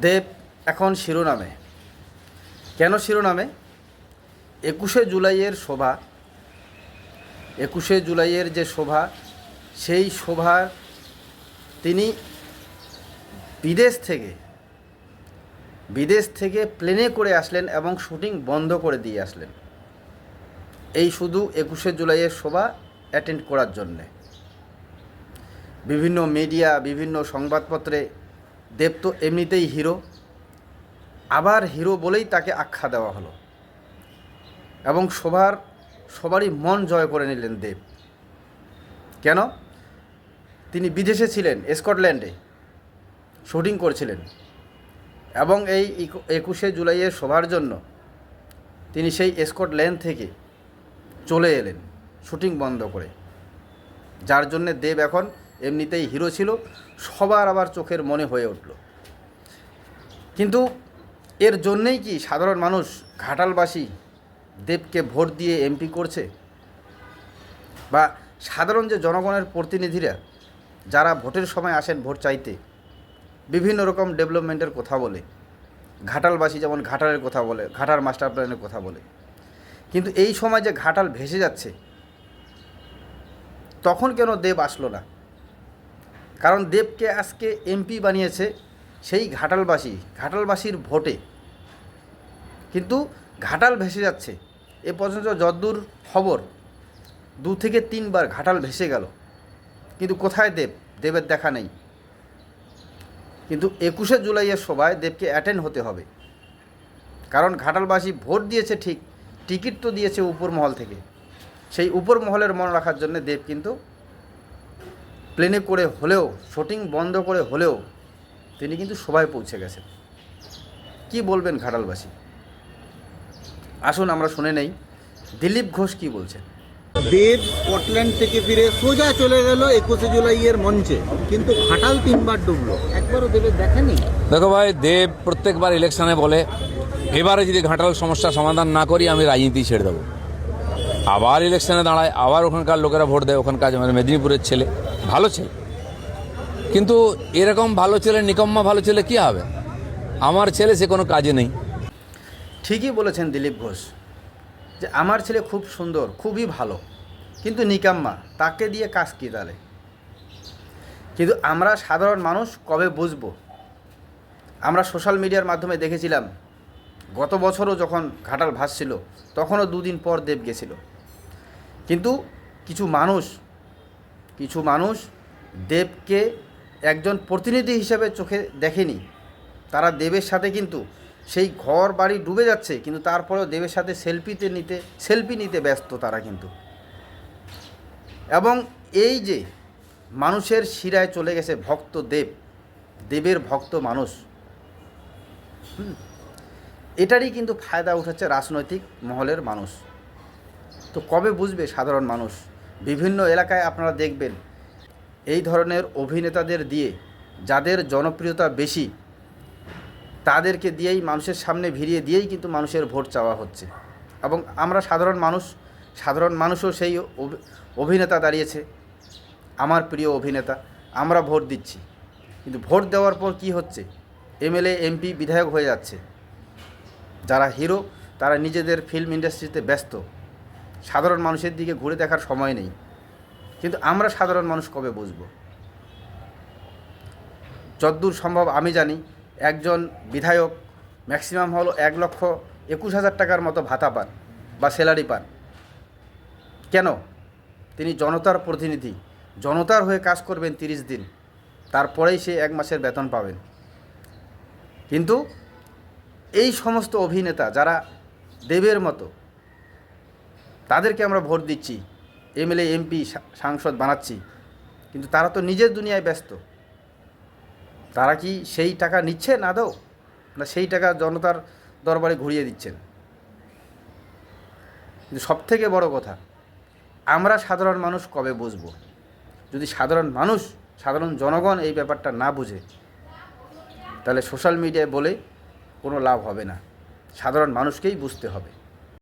দেব এখন শিরোনামে। কেন শিরোনামে? একুশে জুলাইয়ের শোভা, একুশে জুলাইয়ের যে শোভা, সেই শোভার তিনি বিদেশ থেকে বিদেশ থেকে প্লেনে করে আসলেন এবং শুটিং বন্ধ করে দিয়ে আসলেন। এই শুধু একুশে জুলাইয়ের শোভা অ্যাটেন্ড করার জন্যে। বিভিন্ন মিডিয়া বিভিন্ন সংবাদপত্রে দেব তো এমনিতেই হিরো। আবার হিরো বলেই তাকে আখ্যা দেওয়া হলো। এবং সবার, সবারই মন জয় করে নিলেন দেব। কেন? তিনি বিদেশে ছিলেন, স্কটল্যান্ডে। শুটিং করছিলেন। এবং এই একুশে জুলাইয়ের সভার জন্য তিনি সেই স্কটল্যান্ড থেকে চলে এলেন, শুটিং বন্ধ করে। যার জন্যে দেব এখন এমনিতেই হিরো ছিল, সবার আবার চোখের মনে হয়ে উঠল। কিন্তু এর জন্যেই কি সাধারণ মানুষ ঘাটালবাসী দেবকে ভোট দিয়ে এমপি করছে? বা সাধারণ যে জনগণের প্রতিনিধিরা যারা ভোটের সময় আসেন ভোট চাইতে, বিভিন্ন রকম ডেভেলপমেন্টের কথা বলে, ঘাটালবাসী যেমন ঘাটালের কথা বলে ঘাটার মাস্টার প্ল্যানের কথা বলে, কিন্তু এই সময় যে ঘাটাল ভেসে যাচ্ছে, তখন কেন দেব আসলো না? কারণ দেবকে আজকে এমপি বানিয়েছে সেই ঘাটালবাসী, ঘাটালবাসীর ভোটে। কিন্তু ঘাটাল ভেসে যাচ্ছে। এ পর্যন্ত যদ্দূর খবর, দু থেকে তিনবার ঘাটাল ভেসে গেল। কিন্তু কোথায় দেব? দেবের দেখা নেই। কিন্তু একুশে জুলাইয়ের সভায় দেবকে অ্যাটেন্ড হতে হবে। কারণ ঘাটালবাসী ভোট দিয়েছে ঠিক, টিকিট তো দিয়েছে উপর মহল থেকে। সেই উপর মহলের মন রাখার জন্য দেব কিন্তু প্লেনে করে হলেও শুটিং বন্ধ করে হলেও তিনি কিন্তু সবাই পৌঁছে গেছেন। কি বলবেন ঘাটালবাসী? আসুন আমরা শুনে নেই। দিলীপ ঘোষ কি বলছেন? দেব স্কটল্যান্ড থেকে ফিরে সোজা চলে গেল একুশে জুলাইয়ের মঞ্চে। কিন্তু ঘাটাল তিনবার ডুবলো। একবারও দেবের দেখেনি? দেখো ভাই দেব প্রত্যেকবার ইলেকশনে বলে এবারে যদি ঘাটাল সমস্যা সমাধান না করি আমি রাজনীতি ছেড়ে দেবো। আবার ইলেকশনে দাঁড়ায়, আবার ওখানকার লোকেরা ভোট দেয়, ওখানকার মানে মেদিনীপুরের ছেলে, ভালো ছেলে। কিন্তু এরকম ভালো ছেলে, নিকম্মা ভালো ছেলে কি হবে? আমার ছেলে সে কোনো কাজে নেই। ঠিকই বলেছেন দিলীপ ঘোষ, যে আমার ছেলে খুব সুন্দর, খুবই ভালো, কিন্তু নিকাম্মা, তাকে দিয়ে কাজ কী তাহলে? কিন্তু আমরা সাধারণ মানুষ কবে বুঝব? আমরা সোশ্যাল মিডিয়ার মাধ্যমে দেখেছিলাম, গত বছরও যখন ঘাটাল ভাসছিল, তখনও দুদিন পর দেব গেছিল। কিন্তু কিছু মানুষ কিছু মানুষ দেবকে একজন প্রতিনিধি হিসেবে চোখে দেখেনি। তারা দেবের সাথে কিন্তু সেই ঘর বাড়ি ডুবে যাচ্ছে, কিন্তু তারপরেও দেবের সাথে সেলফিতে নিতে সেলফি নিতে ব্যস্ত তারা কিন্তু। এবং এই যে মানুষের শিরায় চলে গেছে ভক্ত দেব, দেবের ভক্ত মানুষ এটারই কিন্তু ফায়দা উঠেছে রাজনৈতিক মহলের মানুষ। তো কবে বুঝবে সাধারণ মানুষ? বিভিন্ন এলাকায় আপনারা দেখবেন এই ধরনের অভিনেতাদের দিয়ে, যাদের জনপ্রিয়তা বেশি, তাদেরকে দিয়েই মানুষের সামনে ভিড়িয়ে দিয়েই কিন্তু মানুষের ভোট চাওয়া হচ্ছে। এবং আমরা সাধারণ মানুষ, সাধারণ মানুষও সেই অভি- অভিনেতা দাঁড়িয়েছে। আমার প্রিয় অভিনেতা, আমরা ভোট দিচ্ছি। কিন্তু ভোট দেওয়ার পর কি হচ্ছে? এমএলএ, এমপি, বিধায়ক হয়ে যাচ্ছে। যারা হিরো, তারা নিজেদের ফিল্ম ইন্ডাস্ট্রিতে ব্যস্ত। সাধারণ মানুষের দিকে ঘুরে দেখার সময় নেই। কিন্তু আমরা সাধারণ মানুষ কবে বুঝব? যদ্দূর সম্ভব আমি জানি, একজন বিধায়ক ম্যাক্সিমাম হলো এক লক্ষ একুশ হাজার টাকার মতো ভাতা পান বা স্যালারি পান। কেন? তিনি জনতার প্রতিনিধি। জনতার হয়ে কাজ করবেন তিরিশ দিন। তারপরেই সে এক মাসের বেতন পাবেন। কিন্তু এই সমস্ত অভিনেতা যারা দেবের মতো তাদেরকে আমরা ভোট দিচ্ছি, এমএলএ, এমপি সাংসদ বানাচ্ছি। কিন্তু তারা তো নিজের দুনিয়ায় ব্যস্ত। তারা কি সেই টাকা নিচ্ছে না দাও? না সেই টাকা জনতার দরবারে ঘুরিয়ে দিচ্ছেন? কিন্তু সবথেকে বড় কথা, আমরা সাধারণ মানুষ কবে বুঝব? যদি সাধারণ মানুষ, সাধারণ জনগণ এই ব্যাপারটা না বুঝে, তাহলে সোশ্যাল মিডিয়ায় বলে কোনো লাভ হবে না। সাধারণ মানুষকেই বুঝতে হবে।